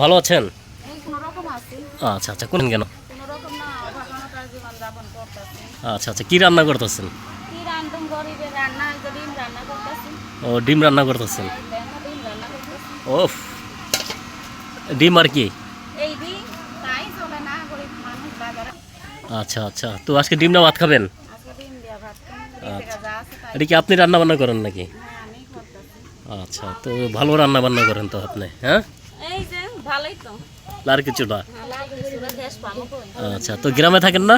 ভালো আছেন? আচ্ছা আচ্ছা কোন কেন? আচ্ছা আচ্ছা কি রান্না করতেছেন? ও ডিম রান্না করতেছেন? ও ডিম আর কি? আচ্ছা আচ্ছা তো আজকে ডিম না ভাত খাবেন? তাই। এটা কি আপনি রান্না বান্না করেন নাকি? হ্যাঁ আচ্ছা তো ভালো রান্না বান্না করেন তো আপনি হ্যাঁ? এই যে ভালোই তো। আর কিছু না আচ্ছা তো গ্রামে থাকেন না?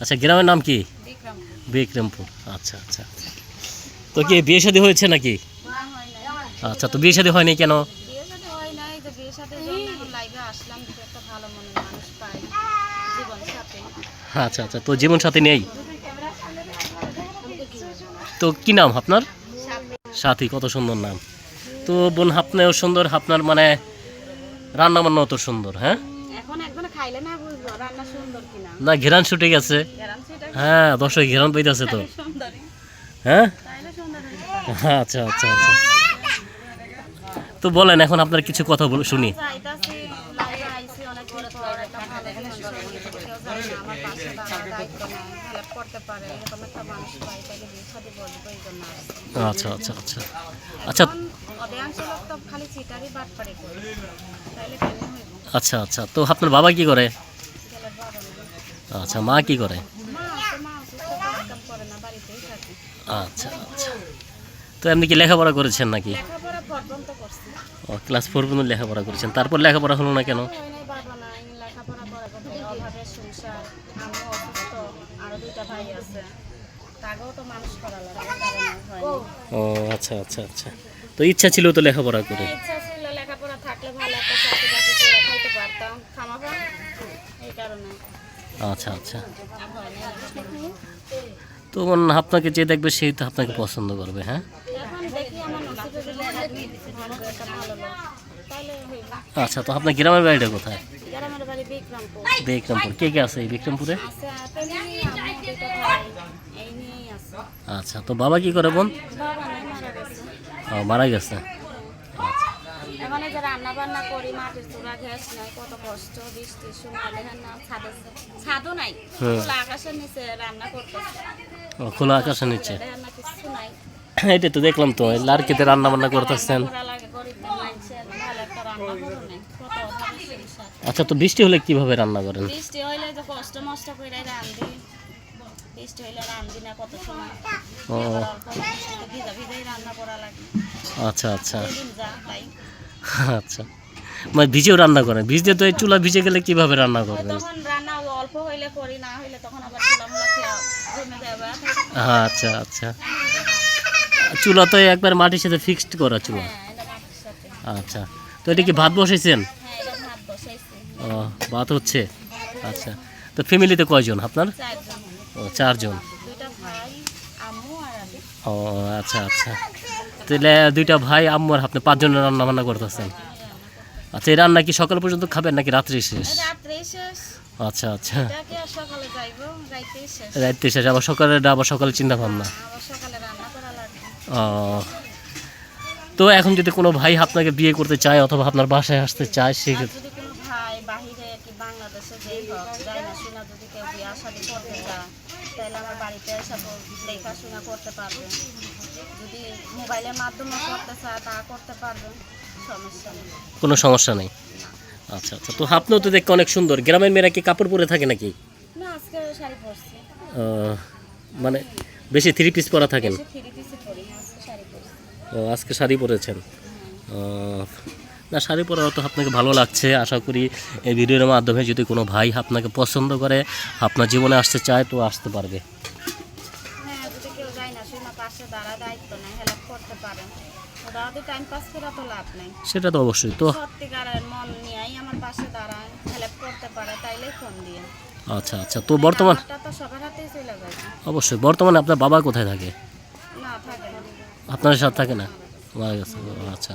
আচ্ছা গ্রামের নাম কি? বিক্রম বিক্রমপুর। আচ্ছা আচ্ছা। তো কি বিয়ে শাদী হয়েছে নাকি? হয় আচ্ছা তো বিয়ে শাদী হয়নি কেন? বিয়ে সাথে হয় না এই যে বিয়ে সাথে জন্য এখন লাইভে আসলাম যদি একটা ভালো মনের মানুষ পাই জীবন সাথে। আচ্ছা আচ্ছা তো জীবন সাথী নেই? তো কি নাম আপনার? সাথী কত সুন্দর নাম। তো বোন আপনিও সুন্দর আপনার মানে রান্না বান্না অত সুন্দর হ্যাঁ? না ঘেরান ছুটে গেছে। হ্যাঁ দর্শক ঘেরান পাইতেছে তো। হ্যাঁ? আচ্ছা আচ্ছা আচ্ছা। তো বলেন এখন আপনার কিছু কথা বল শুনি চাইতাছি লাইভে আইছি অনেক দিন পর একটা ভালো সুন্দর কেউ না আমার পাশে দাঁড়ার দায়িত্ব নেয় হেল্প করতে পারে এরকম একটা মানুষ পাই তাইলে বিয়ে সাথে বলব এই জন্য আচ্ছা আচ্ছা আচ্ছা। আচ্ছা। অধিকাংশ লোক তো খালি চিটারি বাট পারে করে কেন হইব? আচ্ছা আচ্ছা। তো আপনার বাবা কি করে? আচ্ছা মা কি করে? আচ্ছা আচ্ছা। তো এমনি কি লেখাপড়া করেছেন নাকি? ক্লাস ফোর পর্যন্ত লেখাপড়া করেছেন। তারপর লেখাপড়া হলো না কেন? ও আচ্ছা আচ্ছা আচ্ছা। তো ইচ্ছা ছিল তো লেখাপড়া করে? ইচ্ছা ছিল লেখাপড়া থাকলে ভালো একটা চাকরি বাকরি করে খাইতে পারতাম। খামাবো এই কারণে। আচ্ছা আচ্ছা। তো আপনাকে যে দেখবে সেই তো আপনাকে পছন্দ করবে হ্যাঁ? আচ্ছা তো আপনার গ্রামের বাড়িটা কোথায়? গ্রামের বিক্রমপুর। বিক্রমপুর। কে কে আছে এই বিক্রমপুরে আছে ফ্যামিলি আমার দুটো ভাই এই নিয়েই আছে আচ্ছা তো বাবা কি করে বোন? মারা গেছে। ও, মারা গেছে? যে রান্না বান্না করি মাটির চূড়া গ্যাস নাই কত কষ্ট বৃষ্টি শুনালে না ছাদ ছাদও নাই খোলা আকাশের নিচে রান্না করতেছে। ও, খোলা আকাশের নিচে। রান্না কিছু নাই। এইটাই তো দেখলাম তো এই লাড়কিতে রান্না বান্না করতেছেন আচ্ছা তো বৃষ্টি হলে কীভাবে রান্না করেন? বৃষ্টি হইলে কষ্ট মষ্ট করে রান্ধি বৃষ্টি হইলে রান্ধি না কত সময়। ও। আবার অল্প বৃষ্টিতে ভিজা ভিজাই রান্না করা লাগে। আচ্ছা আচ্ছা। আচ্ছা। মানে ভিজেও রান্না করেন ভিজতে তো এই চুলা ভিজে গেলে কীভাবে রান্না করবেন তখন রান্না অল্প হইলে করি না হইলে তখন আবার চুলা মুলা জমে যাবে আচ্ছা আচ্ছা। চুলা তো একবার মাটির সাথে ফিক্সড করা চুলা। হ্যাঁ এটা মাটির সাথে। আচ্ছা। তো এটা কি ভাত বসাইছেন? হ্যাঁ ও ভাত হচ্ছে? আচ্ছা। তো ফ্যামিলিতে কয়জন? আপনার? চারজন। ও চারজন? ও আচ্ছা আচ্ছা। তাহলে দুইটা ভাই আম্মু আর আপনি পাঁচজনের রান্না বান্না করতেছেন। আচ্ছা এই রান্না কি সকাল পর্যন্ত খাবেন নাকি রাত্রে শেষ? আচ্ছা আচ্ছা। রাত্রে শেষ আবার সকালে আবার সকালে চিন্তা ভাবনা? ও। তো এখন যদি কোনো ভাই আপনাকে বিয়ে করতে চায় অথবা আপনার বাসায় আসতে চায় সেক্ষেত্রে বাহিরে কি বাংলাদেশে যেই হোক যায় না শোনা যদি কেউ বিয়া শাদি করতে চায় তাহলে আমার বাড়িতে এসে দেখাশোনা করতে পারবে। যদি মোবাইলের মাধ্যমে করতে চায় তা করতে পারবে সমস্যা নেই। কোনো সমস্যা নেই? আচ্ছা আচ্ছা। তো আপনিও তো দেখতে অনেক সুন্দর। গ্রামের মেয়েরা কি কাপড় পরে থাকে নাকি? না আজকে শাড়ি পরছি। মানে বেশি থ্রি পিস পরা থাকেন? ও, আজকে শাড়ি পরেছেন। না শাড়ি পরাও তো আপনাকে ভালো লাগছে। আশা করি এই ভিডিওর মাধ্যমে যদি কোনো ভাই আপনাকে পছন্দ করে আপনার জীবনে আসতে চায় তো আসতে পারবে। হ্যাঁ সেটা তো অবশ্যই। তো আচ্ছা আচ্ছা। তো বর্তমান অবশ্যই। বর্তমানে আপনার বাবা কোথায় থাকে? আপনার সাথে থাকে না? গেছে। আচ্ছা।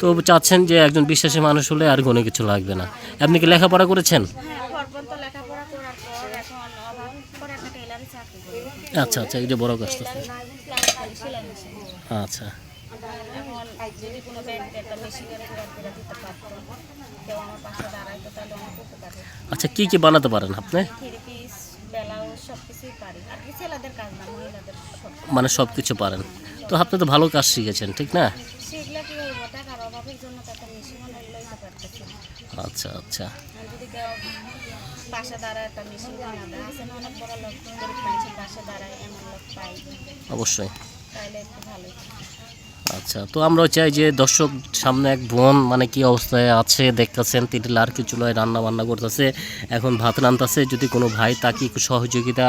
তো চাচ্ছেন যে একজন বিশ্বাসী মানুষ হলে আর কোনো কিছু লাগবে না। আপনি কি লেখাপড়া করেছেন? আচ্ছা আচ্ছা এই যে বড় মেশিন আচ্ছা। আচ্ছা কি কি বানাতে পারেন আপনি? মানে সব কিছু পারেন। তো আপনি তো ভালো কাজ শিখেছেন, ঠিক না? আচ্ছা আচ্ছা। যদি কেউ বাসা দাঁড়ায় একটা মেশিন আছে না অনেক বড় লোক গরিব মানুষের পাশে দাঁড়ায় এমন লোক পাই। অবশ্যই। তাহলে একটু ভালোই। আচ্ছা তো আমরাও চাই যে দর্শক সামনে এক বোন মানে কি অবস্থায় আছে, দেখতেছেন তিনি লার্কি চুলায় রান্না বান্না করতেছে, এখন ভাত রান্তাছে, যদি কোনো ভাই তাকে একটু সহযোগিতা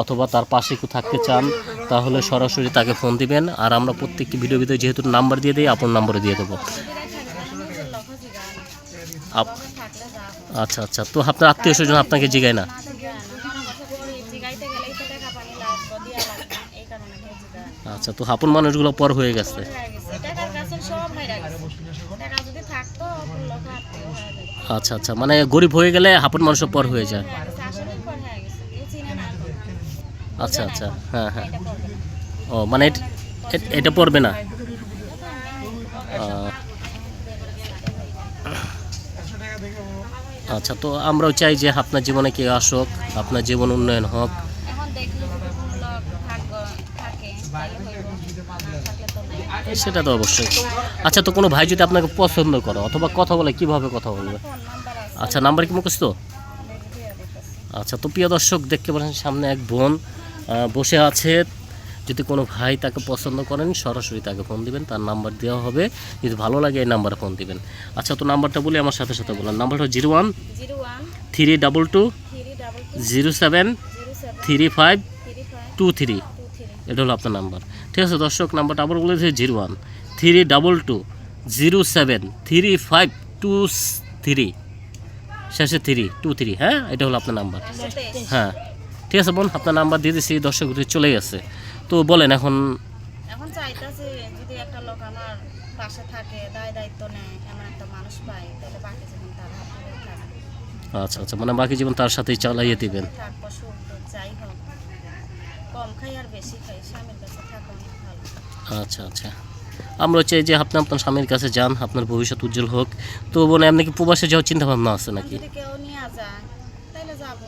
অথবা তার পাশে একটু থাকতে চান, তাহলে সরাসরি তাকে ফোন দিবেন, আর আমরা প্রত্যেকটি ভিডিও ভিডিও যেহেতু নাম্বার দিয়ে দিই, আপনার নাম্বারে দিয়ে দেবো। আচ্ছা আচ্ছা তো আপনার আত্মীয় স্বজন আপনাকে জিগায় না না জিগায় না গরিব জিগাইতে গেলেই তো টাকা পানি লাগবে দিয়া লাগবে এই কারণে কেউ জিগায় না। আচ্ছা তো আপন মানুষগুলো পর হয়ে গেছে। আচ্ছা আচ্ছা মানে গরিব হয়ে গেলে আপন মানুষ পর হয়ে যায়। কেউ। আচ্ছা আচ্ছা হ্যাঁ হ্যাঁ। ও মানে এট- পড়বে না? আচ্ছা তো আমরাও চাই যে আপনার জীবনে কে আসুক আপনার জীবন উন্নয়ন হোক এখন দেখলে যদি কোনো লোক থাকবে থাকে তাহলে হইব না থাকলে তো নাই সেটা তো অবশ্যই। আচ্ছা তো কোনো ভাই যদি আপনাকে পছন্দ করে, অথবা কথা বলে, কীভাবে কথা বলবে? আচ্ছা নাম্বার কি মুখস্থ? আচ্ছা তো প্রিয় দর্শক, দেখতে পাচ্ছেন সামনে এক বোন বসে আছে। যদি কোনো ভাই তাকে পছন্দ করেন, সরাসরি তাকে ফোন দিবেন। তার নাম্বার দেওয়া হবে। যদি ভালো লাগে, এই নাম্বারে ফোন দিবেন। আচ্ছা তো নাম্বারটা বলি, আমার সাথে সাথে বলেন। নাম্বারটা zero one, three double two, zero seven, three five, two three. এটা হলো আপনার নাম্বার। ঠিক আছে দর্শক নাম্বারটা আবার বলে দিয়েছি zero one three double two zero seven three five two three. শেষে থ্রি টু থ্রি হ্যাঁ? এটা হলো আপনার নাম্বার। হ্যাঁ। ঠিক আছে বোন আপনার নাম্বার দিয়ে দিচ্ছি দর্শক চলে গেছে। তো বলেন এখন। এখন চাইতেছে যদি একটা লোক আমার পাশে থাকে দায় দায়িত্ব নেয় এমন একটা মানুষ পাই তাহলে বাকি জীবন তার হাত আচ্ছা আচ্ছা মানে বাকি জীবন তার সাথেই চালাইয়ে দিবেন। যাই হোক। কম খাই আর বেশি খাই স্বামীর কাছে থাকা ভালো। আচ্ছা আচ্ছা। আমরা চাই যে আপনি আপনার স্বামীর কাছে যান আপনার ভবিষ্যৎ উজ্জ্বল হোক। তো বোন এমনি কি প্রবাসে যাওয়ার চিন্তা ভাবনা আছে নাকি? যদি কেউ নিয়ে যায় তাহলে যাব।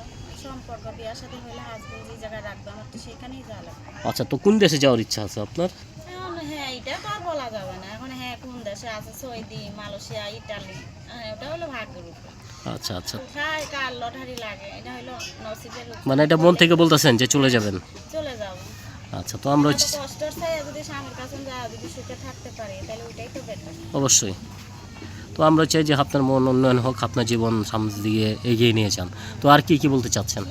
সম্পর্ক বিয়ার সাথে হলে হাজবেন্ড যে জায়গায় রাখবে আমার তো সেখানেই যাওয়া লাগবে। আচ্ছা তো কোন দেশে যাওয়ার ইচ্ছা আছে আপনার? এখন হ্যাঁ এটা তো আর বলা যাবে না। এখন হ্যাঁ কোন দেশে আছে? সৌদি মালয়েশিয়া ইটালি হ্যাঁ, ওটা হলো ভাগ্যের উপর। আচ্ছা আচ্ছা। খায় কার লটারি লাগে এটা হলো নসিবের উপর। মানে এটা মন থেকে বলতেছেন যে চলে যাবেন? আচ্ছা তো আমরা অবশ্যই। তো আমরা চাই যে আপনার মন উন্নয়ন হোক আপনার জীবন সামনে দিয়ে এগিয়ে নিয়ে যান। তো আর কি কি বলতে চাচ্ছেন।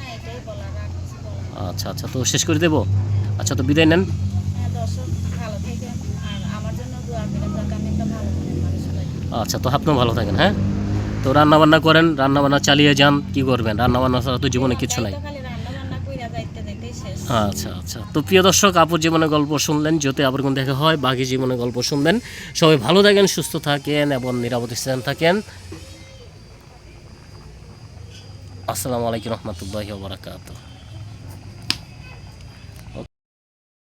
আচ্ছা আচ্ছা তো শেষ করে দেবো? আচ্ছা তো বিদায় নেন। হ্যাঁ আচ্ছা তো আপনিও ভালো থাকেন হ্যাঁ? তো রান্না বান্না করেন রান্নাবান্না চালিয়ে যান কি করবেন? রান্নাবান্না ছাড়া তো জীবনে কিছু নাই তাই তো খালি রান্না বান্না কইরা যাইতে যাইতেই শেষ আচ্ছা আচ্ছা। তো প্রিয় দর্শক আপুর জীবনের গল্প শুনলেন যদি আবার কোন দেখা হয় বাকি জীবনের গল্প শুনবেন। সবাই ভালো থাকেন, সুস্থ থাকেন এবং নিরাপদ স্থান থাকেন। আসসালামু আলাইকুম রহমতুল্লাহ বারাকাতুহ।